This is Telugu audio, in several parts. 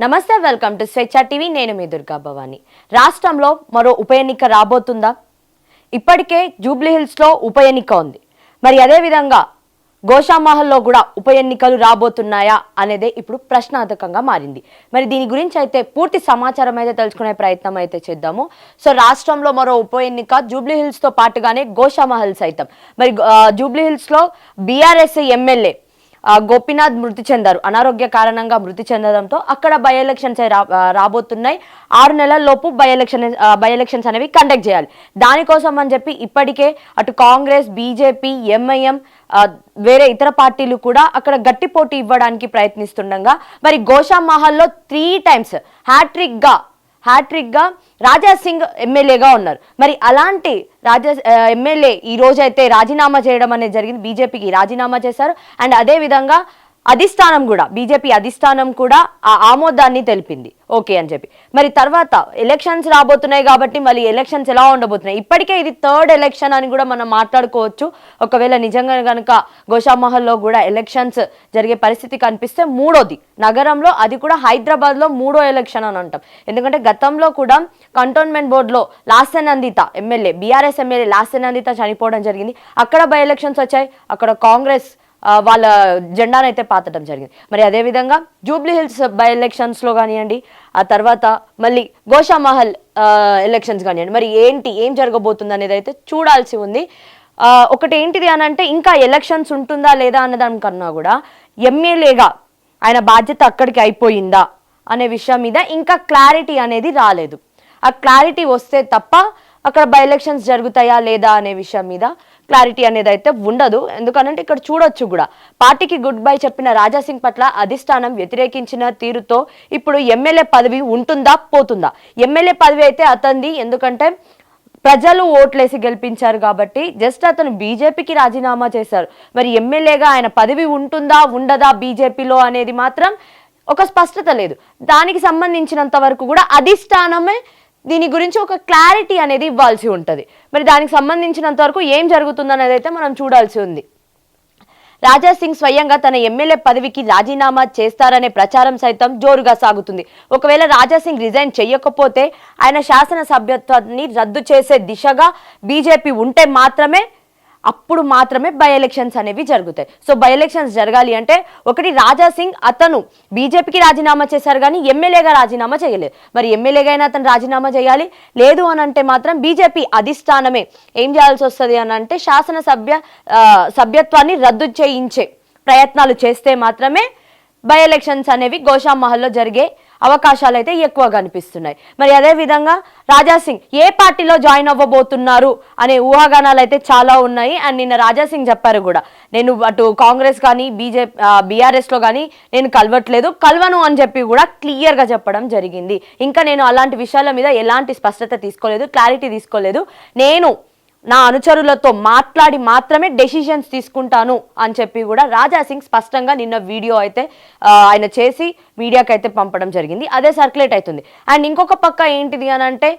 నమస్తే వెల్కమ్ టు స్వేచ్ఛ టీవీ. నేను మీ దుర్గా భవాని. రాష్ట్రంలో మరో ఉప ఎన్నిక రాబోతుందా? ఇప్పటికే జూబ్లీ హిల్స్లో ఉప ఎన్నిక ఉంది. మరి అదే విధంగా గోషామహల్లో కూడా ఉప ఎన్నికలు రాబోతున్నాయా అనేదే ఇప్పుడు ప్రశ్నార్థకంగా మారింది. మరి దీని గురించి అయితే పూర్తి సమాచారం అయితే తెలుసుకునే ప్రయత్నం అయితే చేద్దాము. సో రాష్ట్రంలో మరో ఉప ఎన్నిక జూబ్లీ హిల్స్తో పాటుగానే గోషామహల్ సైతం. మరి జూబ్లీ హిల్స్లో బీఆర్ఎస్ ఎమ్మెల్యే గోపీనాథ్ మృతి చెందారు. అనారోగ్య కారణంగా మృతి చెందడంతో అక్కడ బై ఎలక్షన్స్ రాబోతున్నాయి. ఆరు నెలల లోపు బై ఎలక్షన్ బై ఎలక్షన్స్ అనేవి కండక్ట్ చేయాలి. దానికోసం అని చెప్పి ఇప్పటికే అటు కాంగ్రెస్ బీజేపీ ఎంఐఎం వేరే ఇతర పార్టీలు కూడా అక్కడ గట్టి పోటీ ఇవ్వడానికి ప్రయత్నిస్తుండగా మరి గోషా మహల్లో త్రీ టైమ్స్ హ్యాట్రిక్గా హ్యాట్రిక్గా రాజా సింగ్ ఎమ్మెల్యేగా ఉన్నారు. మరి అలాంటి రాజా ఎమ్మెల్యే ఈ రోజైతే రాజీనామా చేయడం అనేది జరిగింది. బీజేపీకి రాజీనామా చేశారు. అండ్ అదే విధంగా అధిష్టానం కూడా బీజేపీ అధిష్టానం కూడా ఆ ఆమోదాన్ని తెలిపింది. ఓకే అని చెప్పి. మరి తర్వాత ఎలక్షన్స్ రాబోతున్నాయి కాబట్టి మళ్ళీ ఎలక్షన్స్ ఎలా ఉండబోతున్నాయి? ఇప్పటికే ఇది థర్డ్ ఎలక్షన్ అని కూడా మనం మాట్లాడుకోవచ్చు. ఒకవేళ నిజంగా కనుక గోషామహల్లో కూడా ఎలక్షన్స్ జరిగే పరిస్థితి కనిపిస్తే మూడోది నగరంలో అది కూడా హైదరాబాద్లో మూడో ఎలక్షన్ అని అంటాం. ఎందుకంటే గతంలో కూడా కంటోన్మెంట్ బోర్డులో లాసెన్ అందిత ఎమ్మెల్యే బీఆర్ఎస్ ఎమ్మెల్యే లాసెన్ అందిత చనిపోవడం జరిగింది. అక్కడ బై ఎలక్షన్స్ వచ్చాయి. అక్కడ కాంగ్రెస్ వాళ్ళ జెండాను అయితే పాతడం జరిగింది. మరి అదేవిధంగా జూబ్లీ హిల్స్ బై ఎలక్షన్స్లో కానివ్వండి ఆ తర్వాత మళ్ళీ గోషామహల్ ఎలక్షన్స్ కానివ్వండి మరి ఏంటి ఏం జరగబోతుంది అనేది అయితే చూడాల్సి ఉంది. ఒకటి ఏంటిది అని అంటే ఇంకా ఎలక్షన్స్ ఉంటుందా లేదా అన్నదానికన్నా కూడా ఎమ్మెల్యేగా ఆయన బాధ్యత అక్కడికి అయిపోయిందా అనే విషయం మీద ఇంకా క్లారిటీ అనేది రాలేదు. ఆ క్లారిటీ వస్తే తప్ప అక్కడ బై ఎలక్షన్స్ జరుగుతాయా లేదా అనే విషయం మీద క్లారిటీ అనేది అయితే ఉండదు. ఎందుకనంటే ఇక్కడ చూడొచ్చు కూడా. పార్టీకి గుడ్ బై చెప్పిన రాజాసింగ్ పట్ల అధిష్టానం వ్యతిరేకించిన తీరుతో ఇప్పుడు ఎమ్మెల్యే పదవి ఉంటుందా పోతుందా? ఎమ్మెల్యే పదవి అయితే అతంది. ఎందుకంటే ప్రజలు ఓట్లేసి గెలిపించారు కాబట్టి జస్ట్ అతను బీజేపీకి రాజీనామా చేశారు. మరి ఎమ్మెల్యేగా ఆయన పదవి ఉంటుందా ఉండదా బీజేపీలో అనేది మాత్రం ఒక స్పష్టత లేదు. దానికి సంబంధించినంత వరకు కూడా అధిష్టానమే దీని గురించి ఒక క్లారిటీ అనేది ఇవ్వాల్సి ఉంటుంది. మరి దానికి సంబంధించినంత వరకు ఏం జరుగుతుంది అనేది అయితే మనం చూడాల్సి ఉంది. రాజా సింగ్ స్వయంగా తన ఎమ్మెల్యే పదవికి రాజీనామా చేస్తారనే ప్రచారం సైతం జోరుగా సాగుతుంది. ఒకవేళ రాజా సింగ్ రిజైన్ చేయకపోతే ఆయన శాసన సభ్యత్వాన్ని రద్దు చేసే దిశగా బీజేపీ ఉంటే మాత్రమే అప్పుడు మాత్రమే బై ఎలక్షన్స్ అనేవి జరుగుతాయి. సో బై ఎలక్షన్స్ జరగాలి అంటే ఒకటి రాజా సింగ్ అతను బీజేపీకి రాజీనామా చేశారు కానీ ఎమ్మెల్యేగా రాజీనామా చేయలేదు. మరి ఎమ్మెల్యేగా అయినా అతను రాజీనామా చేయాలి? లేదు అని అంటే మాత్రం బీజేపీ అధిష్టానమే. ఏం చేయాల్సి వస్తుంది అని అంటే శాసనసభ్య సభ్యత్వాన్ని రద్దు చేయించే ప్రయత్నాలు చేస్తే మాత్రమే బై ఎలక్షన్స్ అనేవి గోషామహల్లో జరిగే అవకాశాలు అయితే ఎక్కువ కనిపిస్తున్నాయి మరి అదే విధంగా రాజా సింగ్ ఏ పార్టీలో జాయిన్ అవ్వబోతున్నారు అనే ఊహాగానాలు అయితే చాలా ఉన్నాయి. అండ్ నిన్న రాజా సింగ్ చెప్పారు కూడా నేను అటు కాంగ్రెస్ కానీ బీజేపీ బీఆర్ఎస్లో కానీ నేను కలవట్లేదు కలవను అని చెప్పి కూడా క్లియర్గా చెప్పడం జరిగింది. ఇంకా నేను అలాంటి విషయాల మీద ఎలాంటి స్పష్టత తీసుకోలేదు క్లారిటీ తీసుకోలేదు. నేను నా అనుచరులతో మాట్లాడి మాత్రమే డెసిషన్స్ తీసుకుంటాను అని చెప్పి కూడా రాజా సింగ్ స్పష్టంగా నిన్న వీడియో అయితే ఆయన చేసి మీడియాకి అయితే పంపడం జరిగింది. అదే సర్క్యులేట్ అవుతుంది. అండ్ ఇంకొక పక్క ఏంటిది అని అంటే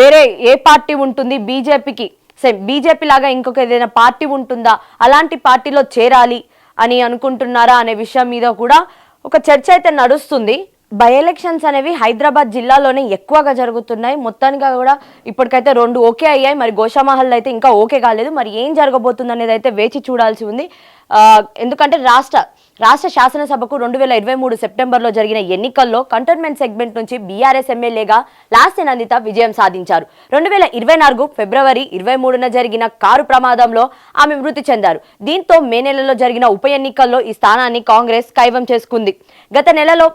వేరే ఏ పార్టీ ఉంటుంది బీజేపీకి? సేమ్ బీజేపీ లాగా ఇంకొక ఏదైనా పార్టీ ఉంటుందా? అలాంటి పార్టీలో చేరాలి అని అనుకుంటున్నారా అనే విషయం మీద కూడా ఒక చర్చ అయితే నడుస్తుంది. బై ఎలక్షన్స్ అనేవి హైదరాబాద్ జిల్లాలోనే ఎక్కువగా జరుగుతున్నాయి. మొత్తానికి కూడా ఇప్పటికైతే రెండు ఓకే అయ్యాయి. మరి గోషామహల్ అయితే ఇంకా ఓకే కాలేదు. మరి ఏం జరగబోతుంది అనేది అయితే వేచి చూడాల్సి ఉంది. ఎందుకంటే రాష్ట్ర రాష్ట్ర శాసనసభకు రెండు వేల ఇరవై మూడు సెప్టెంబర్లో జరిగిన ఎన్నికల్లో కంటోన్మెంట్ సెగ్మెంట్ నుంచి బీఆర్ఎస్ ఎమ్మెల్యేగా లాస్య నందిత విజయం సాధించారు. రెండు వేల ఇరవై నాలుగు ఫిబ్రవరి ఇరవై మూడున జరిగిన కారు ప్రమాదంలో ఆమె మృతి చెందారు. దీంతో మే నెలలో జరిగిన ఉప ఎన్నికల్లో ఈ స్థానాన్ని కాంగ్రెస్ కైవం చేసుకుంది. గత నెలలో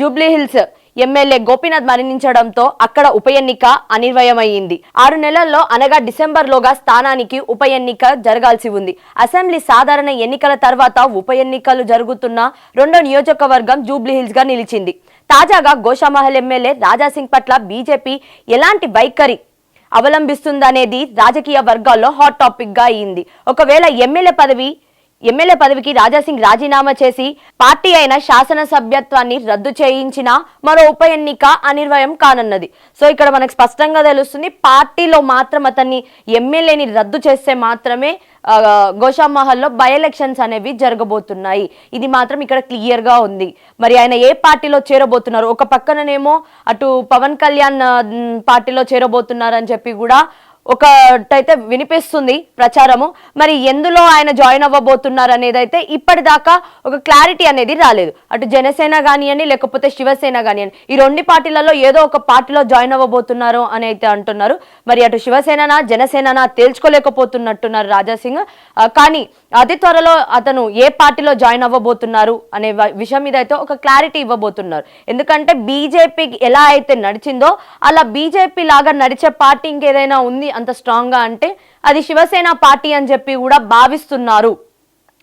జూబ్లీహిల్స్ ఎమ్మెల్యే గోపీనాథ్ మరణించడంతో అక్కడ ఉప ఎన్నిక అనిర్వయమైంది ఆరు నెలల్లో అనగా డిసెంబర్లోగా స్థానానికి ఉప ఎన్నిక జరగాల్సి ఉంది. అసెంబ్లీ సాధారణ ఎన్నికల తర్వాత ఉప ఎన్నికలు జరుగుతున్న రెండో నియోజకవర్గం జూబ్లీహిల్స్గా నిలిచింది. తాజాగా గోషామహల్ ఎమ్మెల్యే రాజాసింగ్ పట్ల బీజేపీ ఎలాంటి వైఖరి అవలంబిస్తుందనేది రాజకీయ వర్గాల్లో హాట్ టాపిక్గా అయింది. ఒకవేళ ఎమ్మెల్యే పదవి ఎమ్మెల్యే పదవికి రాజాసింగ్ రాజీనామా చేసి పార్టీ అయిన శాసనసభ్యత్వాన్ని రద్దు చేయించిన మరో ఉప ఎన్నిక అనిర్వయం కానున్నది. సో ఇక్కడ మనకు స్పష్టంగా తెలుస్తుంది పార్టీలో మాత్రం అతన్ని ఎమ్మెల్యేని రద్దు చేస్తే మాత్రమే గోషామహల్లో బై ఎలక్షన్స్ అనేవి జరగబోతున్నాయి. ఇది మాత్రం ఇక్కడ క్లియర్గా ఉంది. మరి ఆయన ఏ పార్టీలో చేరబోతున్నారు? ఒక పక్కననేమో అటు పవన్ కళ్యాణ్ పార్టీలో చేరబోతున్నారని చెప్పి కూడా ఒకటైతే వినిపిస్తుంది ప్రచారము. మరి ఎందులో ఆయన జాయిన్ అవ్వబోతున్నారు అనేది అయితే ఇప్పటిదాకా ఒక క్లారిటీ అనేది రాలేదు. అటు జనసేన కానివ్వండి లేకపోతే శివసేన కానివ్వండి ఈ రెండు పార్టీలలో ఏదో ఒక పార్టీలో జాయిన్ అవ్వబోతున్నారు అని అయితే అంటున్నారు. మరి అటు శివసేననా జనసేననా తేల్చుకోలేకపోతున్నట్టున్నారు రాజాసింగ్. కానీ అతి త్వరలో అతను ఏ పార్టీలో జాయిన్ అవ్వబోతున్నారు అనే వ- విషయం మీద అయితే ఒక క్లారిటీ ఇవ్వబోతున్నారు. ఎందుకంటే బీజేపీ ఎలా అయితే నడిచిందో అలా బీజేపీ లాగా నడిచే పార్టీ ఇంకేదైనా ఉంది అంత స్ట్రాంగ్గా అంటే అది శివసేన పార్టీ అని చెప్పి కూడా భావిస్తున్నారు.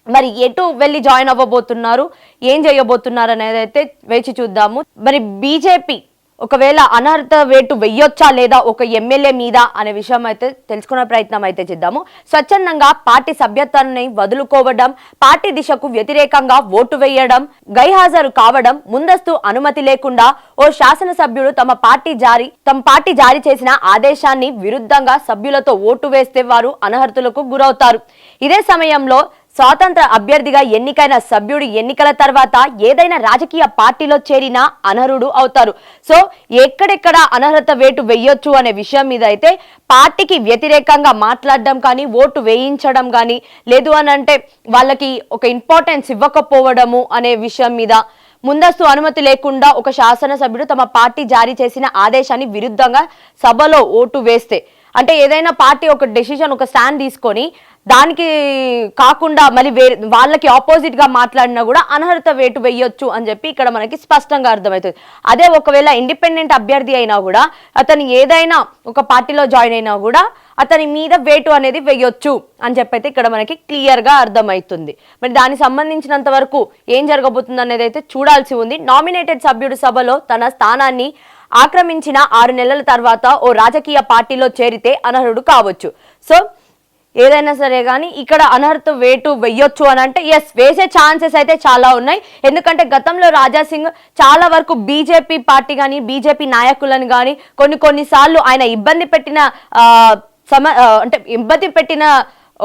మరి ఎటు వెళ్ళి జాయిన్ అవ్వబోతున్నారు? ఏం చేయబోతున్నారు అనేది అయితే వేచి చూద్దాము. మరి బీజేపీ ఒకవేళ అనర్హత వేటు వెయ్యొచ్చా లేదా ఒక ఎమ్మెల్యే మీద అనే విషయం అయితే తెలుసుకునే ప్రయత్నం అయితే చేద్దాము. స్వచ్ఛందంగా పార్టీ సభ్యత్వాన్ని వదులుకోవడం పార్టీ దిశకు వ్యతిరేకంగా ఓటు వేయడం గైహాజరు కావడం ముందస్తు అనుమతి లేకుండా ఓ శాసనసభ్యుడు తమ పార్టీ జారీ తమ పార్టీ జారీ చేసిన ఆదేశాన్ని విరుద్ధంగా సభ్యులతో ఓటు వేస్తే వారు అనర్హతలకు గురవుతారు. ఇదే సమయంలో స్వాతంత్ర అభ్యర్థిగా ఎన్నికైన సభ్యుడు ఎన్నికల తర్వాత ఏదైనా రాజకీయ పార్టీలో చేరిన అనర్హుడు అవుతారు. సో ఎక్కడెక్కడ అనర్హత వేటు వేయొచ్చు అనే విషయం మీద అయితే పార్టీకి వ్యతిరేకంగా మాట్లాడడం కానీ ఓటు వేయించడం కానీ లేదు అని అంటే వాళ్ళకి ఒక ఇంపార్టెన్స్ ఇవ్వకపోవడము అనే విషయం మీద ముందస్తు అనుమతి లేకుండా ఒక శాసనసభ్యుడు తమ పార్టీ జారీ చేసిన ఆదేశాన్ని విరుద్ధంగా సభలో ఓటు వేస్తే అంటే ఏదైనా పార్టీ ఒక డెసిషన్ ఒక స్టాండ్ తీసుకొని దానికి కాకుండా మళ్ళీ వే వాళ్ళకి ఆపోజిట్గా మాట్లాడినా కూడా అనర్హత వేటు వేయొచ్చు అని చెప్పి ఇక్కడ మనకి స్పష్టంగా అర్థమవుతుంది. అదే ఒకవేళ ఇండిపెండెంట్ అభ్యర్థి అయినా కూడా అతను ఏదైనా ఒక పార్టీలో జాయిన్ అయినా కూడా అతని మీద వేటు అనేది వేయొచ్చు అని చెప్పైతే ఇక్కడ మనకి క్లియర్గా అర్థమవుతుంది. మరి దానికి సంబంధించినంత వరకు ఏం జరగబోతుంది అనేది అయితే చూడాల్సి ఉంది. నామినేటెడ్ సభ్యుడు సభలో తన స్థానాన్ని ఆక్రమించిన ఆరు నెలల తర్వాత ఓ రాజకీయ పార్టీలో చేరితే అనర్హుడు కావచ్చు. సో ఏదైనా సరే కానీ ఇక్కడ అనర్హత వేటు వెయ్యొచ్చు అని అంటే ఎస్ వేసే ఛాన్సెస్ అయితే చాలా ఉన్నాయి. ఎందుకంటే గతంలో రాజా సింగ్ చాలా వరకు బీజేపీ పార్టీ కానీ బీజేపీ నాయకులను కానీ కొన్ని కొన్నిసార్లు ఆయన ఇబ్బంది పెట్టిన సమ అంటే ఇబ్బంది పెట్టిన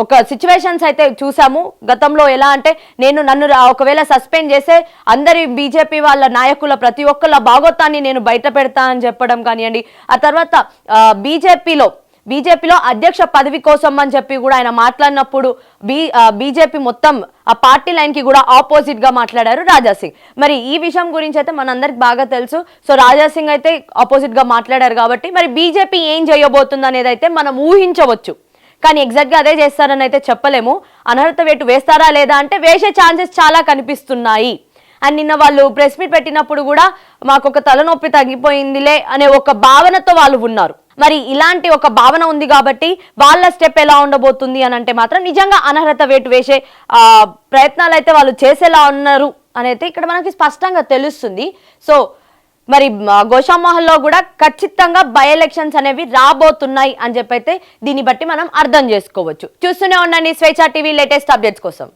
ఒక సిచ్యువేషన్స్ అయితే చూసాము. గతంలో ఎలా అంటే నేను నన్ను ఒకవేళ సస్పెండ్ చేస్తే అందరి బీజేపీ వాళ్ళ నాయకుల ప్రతి ఒక్కళ్ళ భాగోత్వాన్ని నేను బయట పెడతా అని చెప్పడం కానివ్వండి. ఆ తర్వాత బీజేపీలో బీజేపీలో అధ్యక్ష పదవి కోసం అని చెప్పి కూడా ఆయన మాట్లాడినప్పుడు బీ బీజేపీ మొత్తం ఆ పార్టీ లైన్కి కూడా ఆపోజిట్గా మాట్లాడారు రాజా సింగ్. మరి ఈ విషయం గురించి అయితే మనందరికి బాగా తెలుసు. సో రాజా సింగ్ అయితే ఆపోజిట్గా మాట్లాడారు కాబట్టి మరి బీజేపీ ఏం చేయబోతుంది అనేది అయితే మనం ఊహించవచ్చు. కానీ ఎగ్జాక్ట్గా అదే చేస్తారని అయితే చెప్పలేము. అనర్హత వేటు వేస్తారా లేదా అంటే వేసే ఛాన్సెస్ చాలా కనిపిస్తున్నాయి. అండ్ నిన్న వాళ్ళు ప్రెస్ మీట్ పెట్టినప్పుడు కూడా మాకు ఒక తలనొప్పి తగ్గిపోయిందిలే అనే ఒక భావనతో వాళ్ళు ఉన్నారు. మరి ఇలాంటి ఒక భావన ఉంది కాబట్టి వాళ్ళ స్టెప్ ఎలా ఉండబోతుంది అని అంటే మాత్రం నిజంగా అనర్హత వేటు వేసే ఆ, ప్రయత్నాలు అయితే వాళ్ళు చేసేలా ఉన్నారు అనేది ఇక్కడ మనకి స్పష్టంగా తెలుస్తుంది. సో మరి గోషామహల్లో కూడా ఖచ్చితంగా బై ఎలక్షన్స్ అనేవి రాబోతున్నాయి అని చెప్పైతే దీన్ని బట్టి మనం అర్థం చేసుకోవచ్చు. చూస్తూనే ఉండండి స్వేచ్ఛ టీవీ లేటెస్ట్ అప్డేట్స్ కోసం.